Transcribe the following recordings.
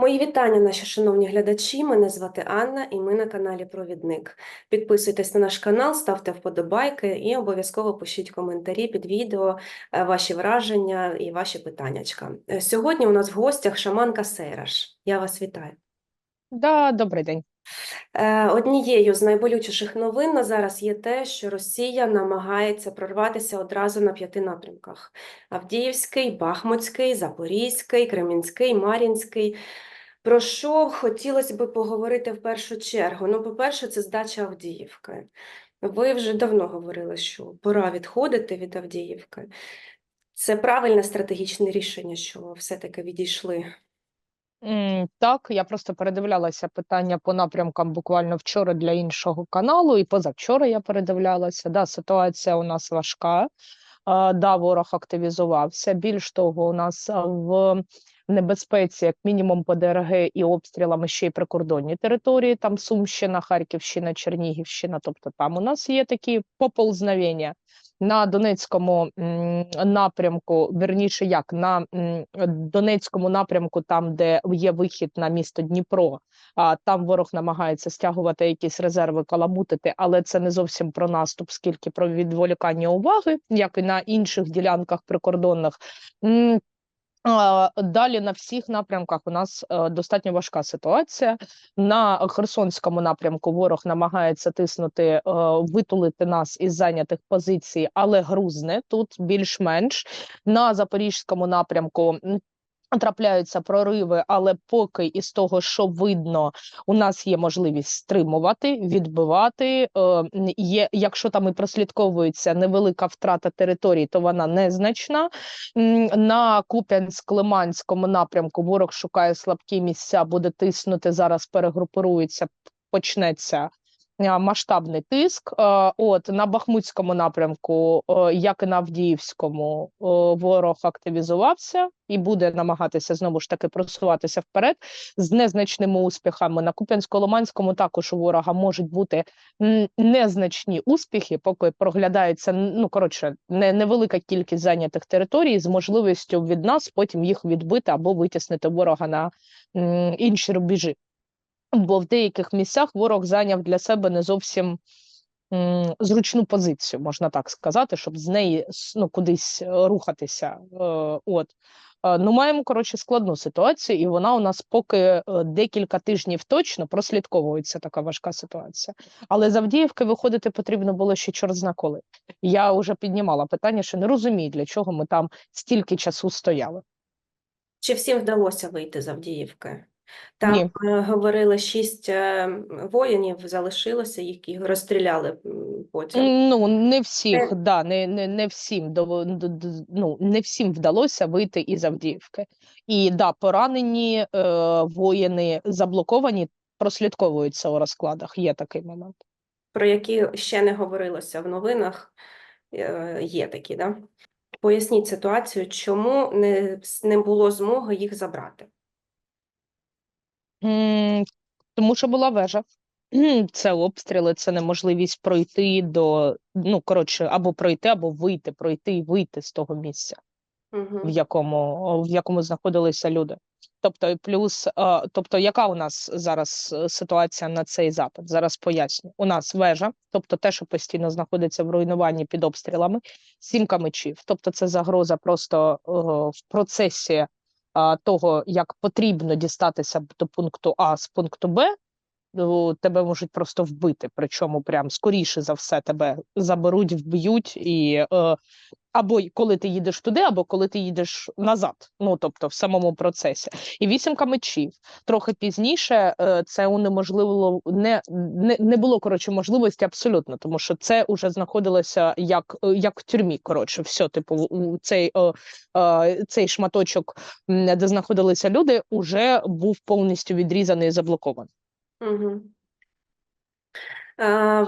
Мої вітання, наші шановні глядачі. Мене звати Анна, і ми на каналі Провідник. Підписуйтесь на наш канал, ставте вподобайки і обов'язково пишіть коментарі під відео, е, ваші враження і ваші питаннячка. Е, Сьогодні у нас в гостях шаманка Сейраш. Я вас вітаю. Да, добрий день. Е, Однією з найболючіших новин на зараз є те, що Росія намагається прорватися одразу на п'яти напрямках: Авдіївський, Бахмутський, Запорізький, Кремінський, Мар'їнський. Про що хотілося би поговорити в першу чергу? Ну, по-перше, це здача Авдіївки. Ви вже давно говорили, що пора відходити від Авдіївки. Це правильне стратегічне рішення, що все-таки відійшли. Так, я просто передивлялася питання по напрямкам буквально вчора для іншого каналу, і позавчора я передивлялася. Да, ситуація у нас важка. Да, ворог активізувався. Більш того, у нас а, небезпеці, як мінімум, по ДРГ і обстрілами ще й прикордонні території, там Сумщина, Харківщина, Чернігівщина. Тобто там у нас є такі поползновення. На Донецькому напрямку, верніше, як на Донецькому напрямку, там де є вихід на місто Дніпро, а там ворог намагається стягувати якісь резерви, каламутити, але це не зовсім про наступ, скільки про відволікання уваги, як і на інших ділянках прикордонних. Далі на всіх напрямках у нас е, достатньо важка ситуація. На Херсонському напрямку ворог намагається тиснути, е, витулити нас із зайнятих позицій, але грузне тут більш-менш. На Запорізькому напрямку трапляються прориви, але поки із того, що видно, у нас є можливість стримувати, відбивати. Е, Є, якщо там і прослідковується невелика втрата територій, то вона незначна. На Куп'янськ-Лиманському напрямку ворог шукає слабкі місця, буде тиснути зараз, перегрупується, почнеться масштабний тиск. От на Бахмутському напрямку, е, як і на Авдіївському, е, ворог активізувався і буде намагатися знову ж таки просуватися вперед з незначними успіхами. На Куп'янсько-Лиманському також у ворога можуть бути незначні успіхи, поки проглядається ну коротше, не, невелика кількість зайнятих територій з можливістю від нас потім їх відбити або витіснити ворога на інші рубежі. Бо в деяких місцях ворог зайняв для себе не зовсім зручну позицію, можна так сказати, щоб з неї ну, кудись е, рухатися. Е, от. Е, Ну, маємо коротше складну ситуацію, і вона у нас поки декілька тижнів точно прослідковується така важка ситуація. Але з Авдіївки виходити потрібно було ще чорт коли. Я вже піднімала питання, що не розумію, для чого ми там стільки часу стояли. Чи всім вдалося вийти з Авдіївки? Там Ні. е, говорили, шість е, воїнів залишилося, їх розстріляли потім. Ну, не всіх, Е. да, не, не, не всім дово- д- д- ну, не всім вдалося вийти із Авдіївки. І да, поранені е, воїни заблоковані, прослідковуються у розкладах. Є такий момент. про які ще не говорилося в новинах, е, є такі, да? Поясніть ситуацію, чому не, не було змоги їх забрати. М, Тому що була вежа. Це обстріли, це неможливість пройти до, ну, коротше, або пройти, або вийти, пройти і вийти з того місця. в Угу. якому, в якому знаходилися люди. Тобто, плюс, тобто, яка у нас зараз е, ситуація на цей запит? Зараз поясню. У нас вежа, тобто те, що постійно знаходиться в руйнуванні під обстрілами, сімка мечів. Тобто, це загроза просто е, в процесі того, як потрібно дістатися до пункту А з пункту Б. ну, Тебе можуть просто вбити, причому прям скоріше за все тебе заберуть, вб'ють і е, або коли ти їдеш туди, або коли ти їдеш назад. Ну тобто в самому процесі. І вісімка мечів. Трохи пізніше е, це унеможливило не, не, не було коротше можливості абсолютно, тому що це вже знаходилося як, е, як в тюрмі. Коротше, все, типу, цей, цей шматочок, де знаходилися люди, уже був повністю відрізаний і заблокований. Угу.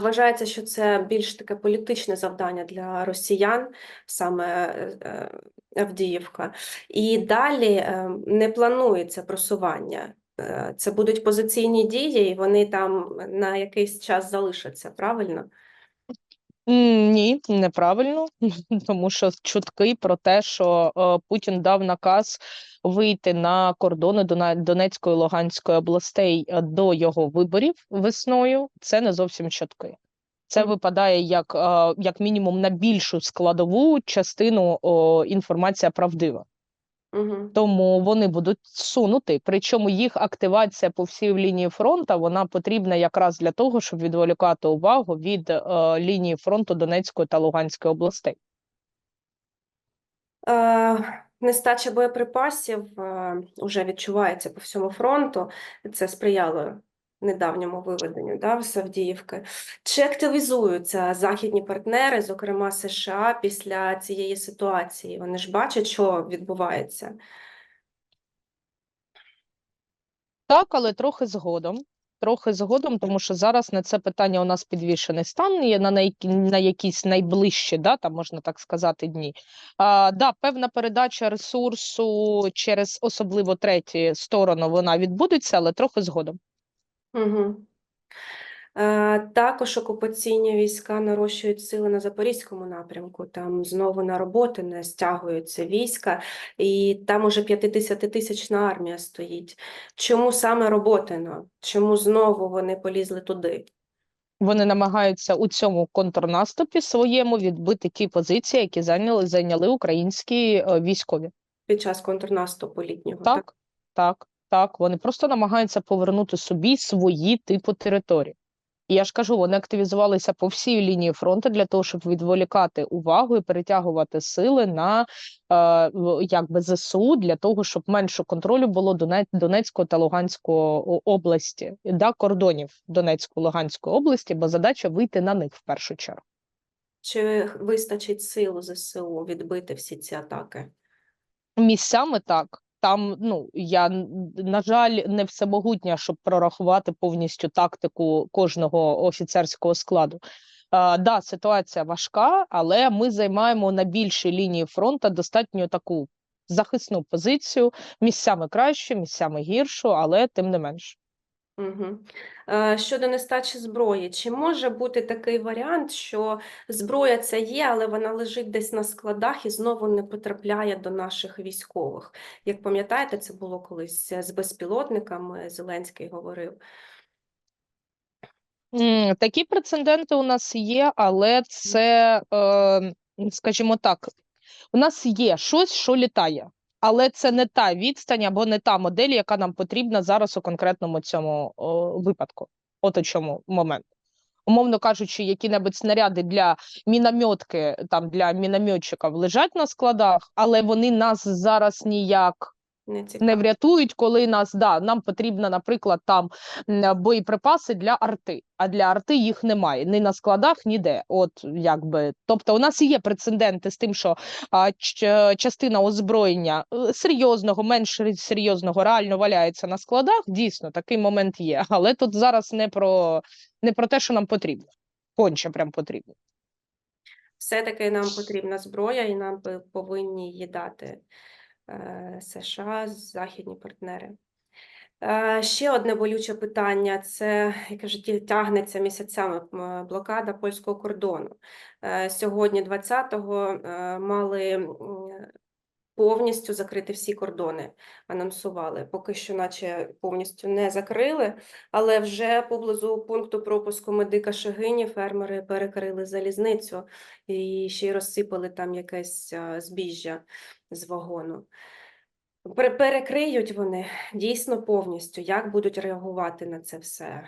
Вважається, що це більш таке політичне завдання для росіян, саме е, Авдіївка. І далі е, не планується просування. Це будуть позиційні дії, і вони там на якийсь час залишаться, правильно? М, Ні, неправильно, тому що чутки про те, що е, Путін дав наказ вийти на кордони Дона- Донецької Луганської областей е, до його виборів весною, це не зовсім чутки. Це випадає як, е, як мінімум на більшу складову частину о, інформація правдива. Угу. Тому вони будуть сунути. Причому їх активація по всій лінії фронту вона потрібна якраз для того, щоб відволікати увагу від е, лінії фронту Донецької та Луганської областей. Е, Нестача боєприпасів е, уже відчувається по всьому фронту. Це сприяло недавньому виведенню да, з Авдіївки. Чи активізуються західні партнери, зокрема США, після цієї ситуації? Вони ж бачать, що відбувається. Так, але трохи згодом. Трохи згодом, тому що зараз на це питання у нас підвішений стан є на, най- на якісь найближчі, да, там можна так сказати, дні. А, да, певна передача ресурсу через особливо треті сторону вона відбудеться, але трохи згодом. Угу. Е, Також окупаційні війська нарощують сили на Запорізькому напрямку. Там знову на роботи не стягуються війська, і там уже п'ятитисячна армія стоїть. Чому саме Роботино? Чому знову вони полізли туди? Вони намагаються у цьому контрнаступі своєму відбити ті позиції, які зайняли зайняли українські е, військові. Під час контрнаступу літнього. Так, так, так. Вони просто намагаються повернути собі свої типу території. І я ж кажу, вони активізувалися по всій лінії фронту для того, щоб відволікати увагу і перетягувати сили на е, якби ЗСУ для того, щоб менше контролю було Донецької та Луганської області, да, кордонів Донецької Луганської області, бо задача вийти на них в першу чергу. Чи вистачить сил ЗСУ відбити всі ці атаки? Місцями так. Там, ну, я, на жаль, не всемогутня, щоб прорахувати повністю тактику кожного офіцерського складу. А, да, ситуація важка, але ми займаємо на більшій лінії фронту достатньо таку захисну позицію, місцями кращу, місцями гіршу, але тим не менш. Угу. Щодо нестачі зброї, чи може бути такий варіант, що зброя ця є, але вона лежить десь на складах і знову не потрапляє до наших військових? Як пам'ятаєте, це було колись з безпілотниками, Зеленський говорив. Такі прецеденти у нас є, але це, е, скажімо так, у нас є щось, що літає, але це не та відстань або не та модель, яка нам потрібна зараз у конкретному цьому о, випадку. От у чому момент. Умовно кажучи, які-небудь снаряди для мінометки, там для мінометчиків лежать на складах, але вони нас зараз ніяк Не не врятують, коли нас да, нам потрібно, наприклад, там боєприпаси для арти, а для арти їх немає ні на складах, ніде. От якби, тобто, у нас і є прецеденти з тим, що а, ч- частина озброєння е, серйозного, менш серйозного, реально валяється на складах. Дійсно, такий момент є. Але тут зараз не про не про те, що нам потрібно. Конче прям потрібно. Все-таки нам потрібна зброя, і нам повинні її дати США, західні партнери. Е, Ще одне болюче питання це, яке ті- тягнеться місяцями блокада польського кордону. Е, Сьогодні, 20-го, е, мали повністю закрити всі кордони, анонсували. Поки що, наче повністю не закрили, але вже поблизу пункту пропуску медика Шагині фермери перекрили залізницю і ще й розсипали там якесь збіжжя з вагону. Перекриють вони дійсно повністю. Як будуть реагувати на це все?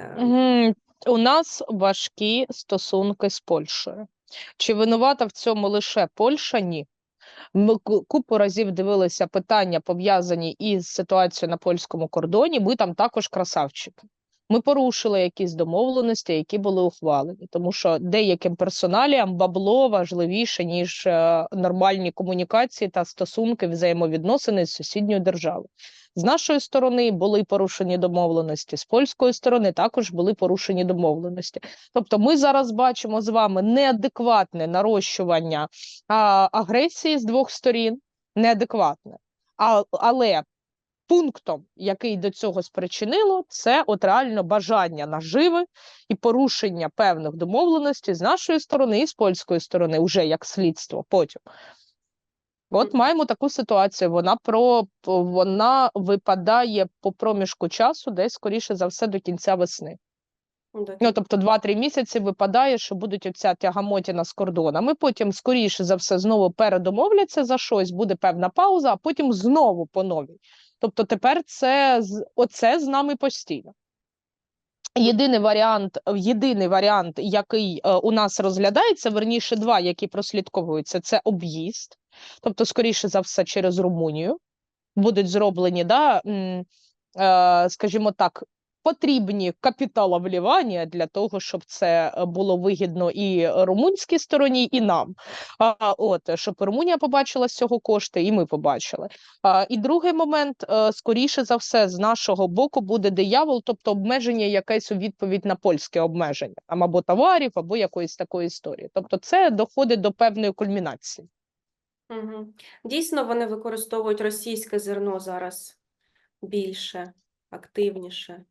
Е, У нас важкі стосунки з Польщею. Чи винувата в цьому лише Польща? Ні. Ми купу разів дивилися питання, пов'язані із ситуацією на польському кордоні. Ми там також красавчики. Ми порушили якісь домовленості, які були ухвалені, тому що деяким персоналіям бабло важливіше, ніж е, нормальні комунікації та стосунки, взаємовідносини з сусідньою державою. З нашої сторони були порушені домовленості, з польської сторони також були порушені домовленості. Тобто, ми зараз бачимо з вами неадекватне нарощування а, агресії з двох сторін, неадекватне. А, але пунктом, який до цього спричинило, це от реально бажання наживи і порушення певних домовленостей з нашої сторони і з польської сторони, уже як слідство потім. От маємо таку ситуацію. Вона про вона випадає по проміжку часу, десь скоріше за все до кінця весни. Ну, тобто 2-3 місяці випадає, що будуть оця тягамотіна з кордонами. Потім, скоріше за все, знову передомовляться за щось, буде певна пауза, а потім знову по новій. Тобто тепер це оце з нами постійно. Єдиний варіант, єдиний варіант, який е, у нас розглядається, верніше два, які прослідковуються, це об'їзд, тобто, скоріше за все, через Румунію будуть зроблені, да, е, скажімо так, потрібні капіталовливання для того, щоб це е, було вигідно і румунській стороні, і нам. От, щоб Румунія побачила з цього кошти, і ми побачили. І другий момент, е, скоріше за все, з нашого боку буде диявол, тобто обмеження якесь у відповідь на польське обмеження, або товарів, або якоїсь такої історії. Тобто, це доходить до певної кульмінації. Дійсно, вони використовують російське зерно зараз більше, активніше.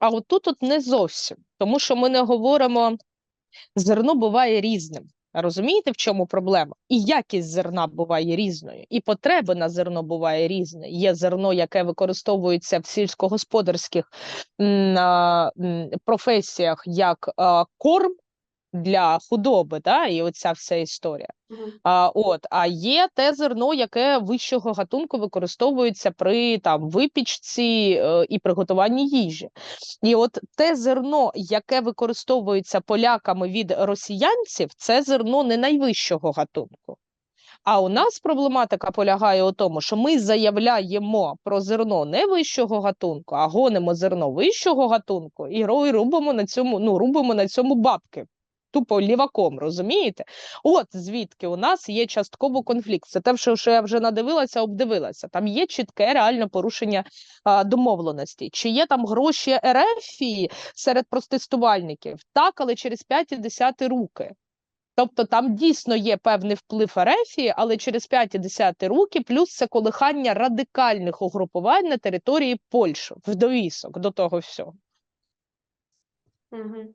А от тут от не зовсім, тому що ми не говоримо, зерно буває різним. Розумієте, в чому проблема? І якість зерна буває різною, і потреби на зерно буває різне. Є зерно, яке використовується в сільськогосподарських професіях як корм для худоби, да? і оця вся історія. Угу. А, от, а є те зерно, яке вищого гатунку використовується при там випічці е, і приготуванні їжі. І от те зерно, яке використовується поляками від росіянців, це зерно не найвищого гатунку. А у нас проблематика полягає у тому, що ми заявляємо про зерно не вищого гатунку, а гонимо зерно вищого гатунку і ро- і рубимо на цьому, ну, рубимо на цьому бабки. Тупо ліваком, розумієте? От звідки у нас є частково конфлікт. Це те, що я вже надивилася, обдивилася. Там є чітке реальне порушення а, домовленостей. Чи є там гроші РФ серед протестувальників? Так, але через 5 і 10 руки. Тобто там дійсно є певний вплив РФ, але через 5 і 10 руки, плюс це колихання радикальних угрупувань на території Польщі в довісок до того всього. Угу.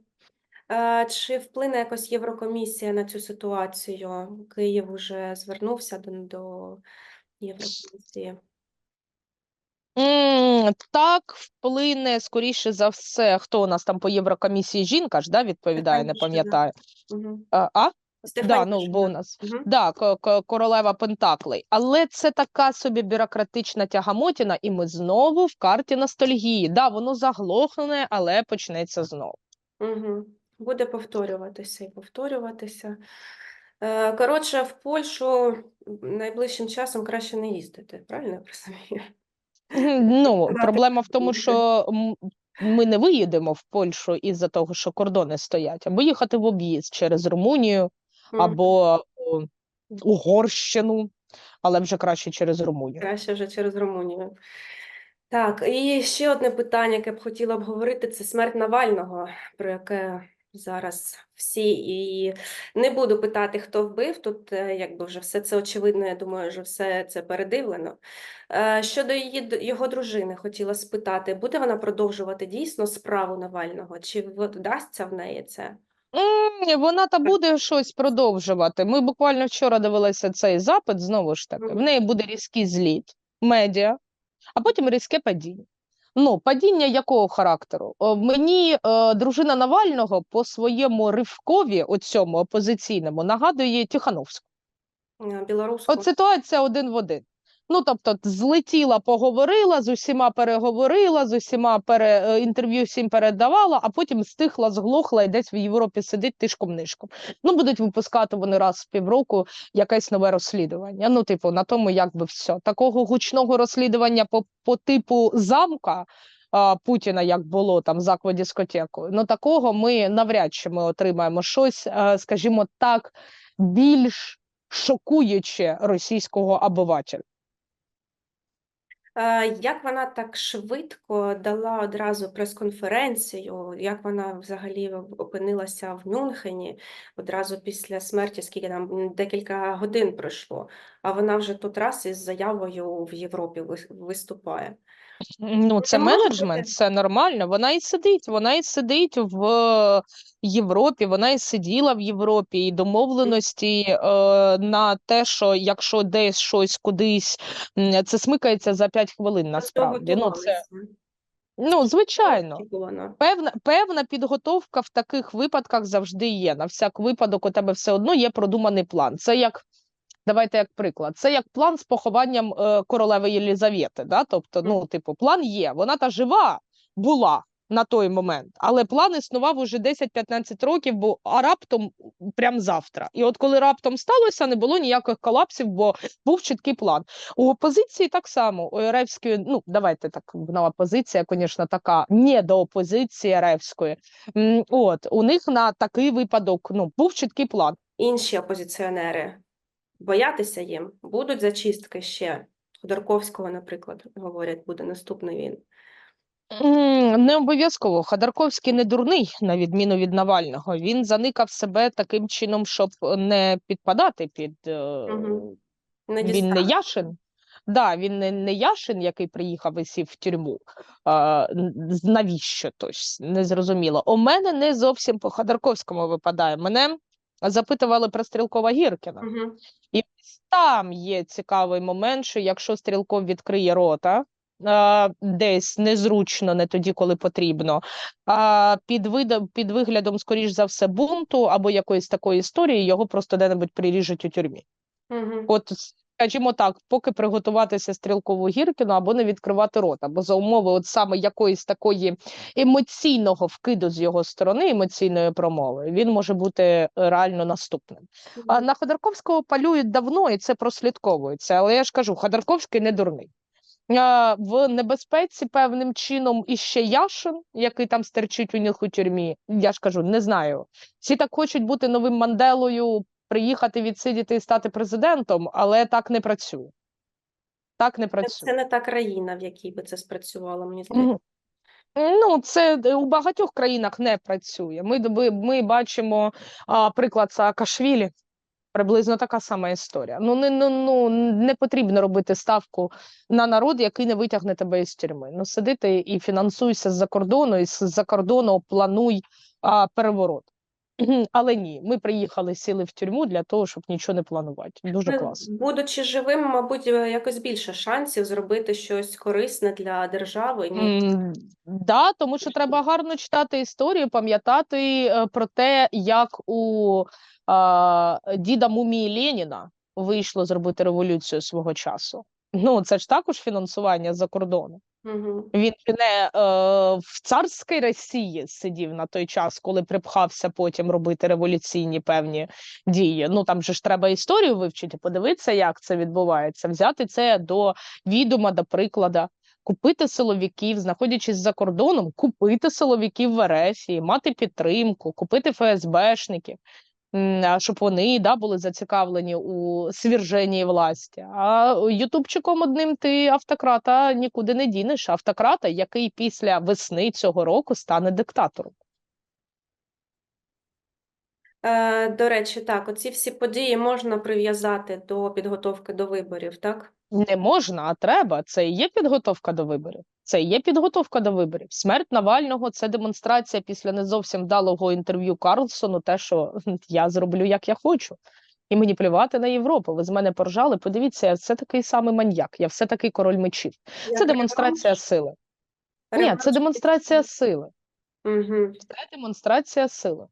Е, чи вплине якось Єврокомісія на цю ситуацію? Київ уже звернувся до, до Єврокомісії. Так, вплине, скоріше за все, хто у нас там по Єврокомісії жінка ж да, відповідає, не пам'ятаю. Угу. А, а? Да, ну, бо у нас Угу. да, ко- ко- королева Пентаклей. Але це така собі бюрократична тягамотіна, і ми знову в карті ностальгії. Да, воно заглохне, але почнеться знову. Угу. Буде повторюватися і повторюватися. Е, Коротше, в Польщу найближчим часом краще не їздити, правильно я розумію? Ну, проблема в тому, що ми не виїдемо в Польщу із-за того, що кордони стоять, або їхати в об'їзд через Румунію, або Угорщину, але вже краще через Румунію. Краще вже через Румунію. Так, і ще одне питання, яке б хотіла обговорити, це смерть Навального, про яке зараз всі і не буду питати, хто вбив. Тут е, якби вже все це очевидно, я думаю, що все це передивлено. Е, Щодо її, його дружини, хотіла спитати, буде вона продовжувати дійсно справу Навального? Чи вдасться в неї це? Вона та буде щось продовжувати. Ми буквально вчора дивилися цей запит, знову ж таки. В неї буде різкий зліт, медіа, а потім різке падіння. Ну, падіння якого характеру? О, Мені е, дружина Навального по своєму ривкові, оцьому опозиційному, нагадує Тихановську. Е, Білоруську? От ситуація один в один. Ну, тобто, злетіла, поговорила, з усіма переговорила, з усіма пере, е, інтерв'ю всім передавала, а потім стихла, зглохла і десь в Європі сидить тишком-нишком. Ну, будуть випускати вони раз в півроку якесь нове розслідування. Ну, типу, на тому якби все. Такого гучного розслідування по, по типу замка Путіна, як було там з аквадискотекою, ну такого ми навряд чи ми отримаємо щось, е, скажімо так, більш шокуюче російського обивателя. Е, Як вона так швидко дала одразу прес-конференцію, як вона взагалі опинилася в Мюнхені одразу після смерті, скільки там декілька годин пройшло, а вона вже тут раз із заявою в Європі виступає. Ну, це не менеджмент, це нормально. Вона і сидить, вона і сидить в Європі, вона і сиділа в Європі, і домовленості е, на те, що якщо десь щось кудись, це смикається за 5 хвилин насправді. Ну, це, ну, звичайно. Певна, певна підготовка в таких випадках завжди є. На всяк випадок у тебе все одно є продуманий план. Це як, давайте як приклад, це як план з похованням е, королеви Єлізавети. Да? Тобто, ну, типу, план є. Вона та жива була на той момент, але план існував уже 10-15 років, бо а раптом прям завтра. І от коли раптом сталося, не було ніяких колапсів, бо був чіткий план. У опозиції так само, у Еревської, ну давайте так, вона опозиція, звісно, така не до опозиції Еревської. М, От у них на такий випадок ну був чіткий план. Інші опозиціонери боятися їм, будуть зачистки ще. Ходорковського, наприклад, говорять, буде наступний він. Не обов'язково. Ходорковський не дурний, на відміну від Навального. Він заникав себе таким чином, щоб не підпадати під е, Мгм. Не Він не. Яшин. Да, він не, не Яшин, який приїхав і сів в тюрму. А, навіщо? Тобто, незрозуміло. У мене не зовсім по Ходорковському випадає. Мене запитували про Стрілкова Гіркіна. Мгм. І там є цікавий момент, що якщо Стрілков відкриє рота, десь незручно, не тоді, коли потрібно, а під, видом, під виглядом, скоріш за все, бунту або якоїсь такої історії, його просто де-небудь приріжуть у тюрмі. Мгм. От, скажімо так, поки приготуватися стрілкову Гіркіну або не відкривати рота, бо за умови от саме якоїсь такої емоційного вкиду з його сторони, емоційної промови, він може бути е, реально наступним. А на Ходорковського палюють давно і це прослідковується. Але я ж кажу, Ходорковський не дурний. А, В небезпеці певним чином іще Яшин, який там стерчить у них у тюрмі. Я ж кажу, не знаю. Всі так хочуть бути новим Манделою, приїхати, відсидіти і стати президентом, але так не працює. Так не працює. Це не та країна, в якій би це спрацювало, мені здається. Ну, це е, у багатьох країнах не працює. Ми, ми, ми бачимо а, приклад Саакашвілі. Приблизно така сама історія. Ну не, ну, ну не потрібно робити ставку на народ, який не витягне тебе із тюрми. Ну сидити і фінансуйся з-за кордону, і з-за кордону плануй а, переворот. Але ні, ми приїхали, сіли в тюрму для того, щоб нічого не планувати. Дуже Ну, класно. Будучи живим, мабуть, е, якось більше шансів зробити щось корисне для держави. ніж М, Да, тому що треба гарно читати історію, пам'ятати е, про те, як у а, діда Мумії Леніна вийшло зробити революцію свого часу. Ну, це ж також фінансування з-за кордону. Мгм. Він не е, в царській Росії сидів на той час, коли припхався потім робити революційні певні дії. Ну там же ж треба історію вивчити, подивитися, як це відбувається, взяти це до відома, до приклада. Купити силовиків, знаходячись за кордоном, купити силовиків в РФ, мати підтримку, купити ФСБшників, щоб вони да, були зацікавлені у сверженні власті. А ютубчиком одним ти автократа нікуди не дінеш. Автократа, який після весни цього року стане диктатором. Е, До речі, так, оці всі події можна прив'язати до підготовки до виборів, так? Не можна, а треба. Це і є підготовка до виборів. Це є підготовка до виборів. Смерть Навального це демонстрація після не зовсім вдалого інтерв'ю Карлсону. Те, що я зроблю як я хочу. І мені плювати на Європу. Ви з мене поржали. Подивіться, я все такий самий маньяк, я все такий король мечів. Це демонстрація сили. Ні, це демонстрація сили. Мгм, Це демонстрація сили.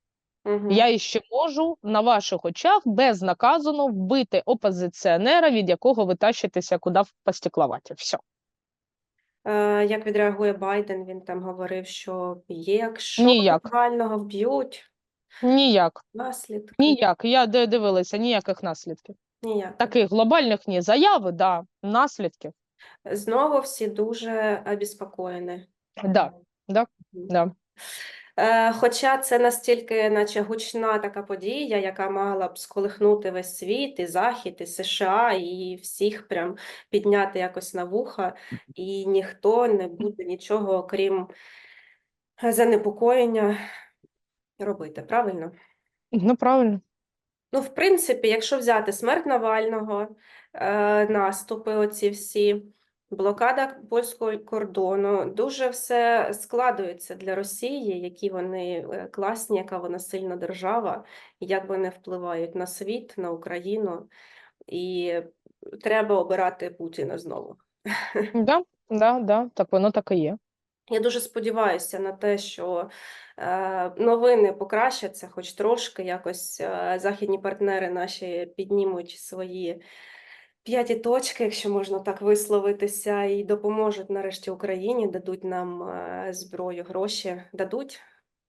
мгм. Я іще можу на ваших очах безнаказано вбити опозиціонера, від якого ви тащитеся куди в постекловаті. Все. Е, Як відреагує Байден? Він там говорив, що якщо Ніяк. Навального вб'ють, Ніяк. наслідки Ніяк. Я де дивилася, ніяких наслідків. ніяк. Таких глобальних ні. Заяви, да, наслідки. Знову всі дуже обеспокоєні. Да, да, да. Е, Хоча це настільки, наче гучна така подія, яка мала б сколихнути весь світ, і Захід, і США, і всіх прям підняти якось на вуха, і ніхто не буде нічого, окрім занепокоєння, робити, правильно? Ну, правильно. Ну, в принципі, якщо взяти смерть Навального, е, наступи оці всі, блокада польського кордону, дуже все складується для Росії, які вони е, класні, яка вона сильна держава, як вони впливають на світ, на Україну, і треба обирати Путіна знову. Да, да, да, так воно так і є. Я дуже сподіваюся на те, що е, новини покращаться, хоч трошки якось е, західні партнери наші піднімуть свої п'яті точки, якщо можна так висловитися, і допоможуть нарешті Україні, дадуть нам е, зброю, гроші, дадуть.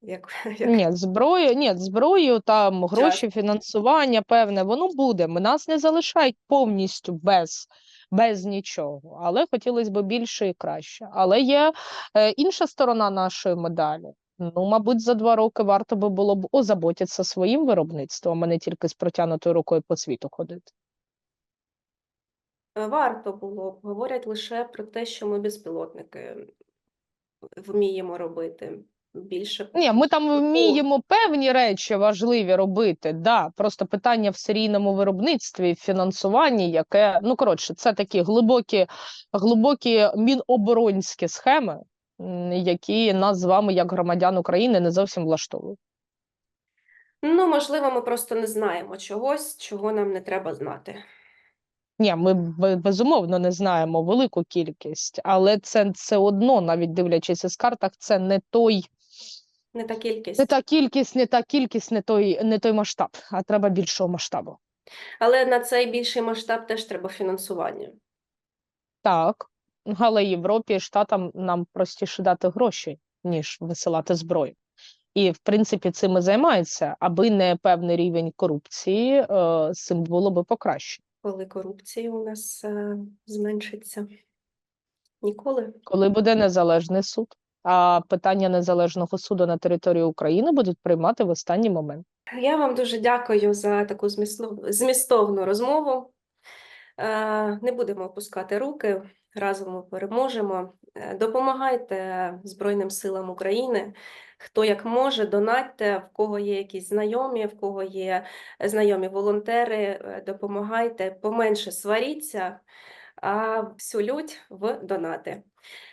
Як, як... Ні, зброю, ні, зброю, там гроші, фінансування певне, воно буде. Ми нас не залишають повністю без, без нічого, але хотілося б більше і краще. Але є е, інша сторона нашої медалі. Ну, мабуть, за два роки варто би було б озаботитися своїм виробництвом, а не тільки з протягнутою рукою по світу ходити. Варто було б. Говорять лише про те, що ми безпілотники вміємо робити. Більше Ні, ми там вміємо певні речі важливі робити. Да, просто питання в серійному виробництві, в фінансуванні, яке ну коротше, це такі глибокі, глибокі міноборонські схеми, які нас з вами, як громадян України, не зовсім влаштовують. Ну, можливо, ми просто не знаємо чогось, чого нам не треба знати. Ні, ми безумовно не знаємо велику кількість, але це все одно, навіть дивлячись із картах, це не той, Не та кількість. не та кількість, не та кількість, не той, не той масштаб, а треба більшого масштабу. Але на цей більший масштаб теж треба фінансування. Так, але Європі, Штатам нам простіше дати гроші, ніж висилати зброю. І, в принципі, цим і займаються, аби не певний рівень корупції, е, з цим було би покраще. Коли корупція у нас е, зменшиться. Ніколи. Коли буде незалежний суд, а питання незалежного суду на території України будуть приймати в останній момент. Я вам дуже дякую за таку змістовну розмову. Е, Не будемо опускати руки, разом ми переможемо. Е, Допомагайте Збройним силам України. Хто як може, донатьте, в кого є якісь знайомі, в кого є знайомі волонтери, е, допомагайте, поменше сваріться, а всю лють в донати.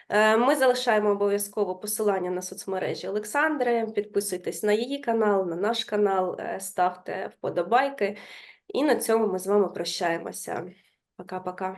Е, Ми залишаємо обов'язково посилання на соцмережі Олександри. Підписуйтесь на її канал, на наш канал, е, ставте вподобайки. І на цьому ми з вами прощаємося. Пока-пока.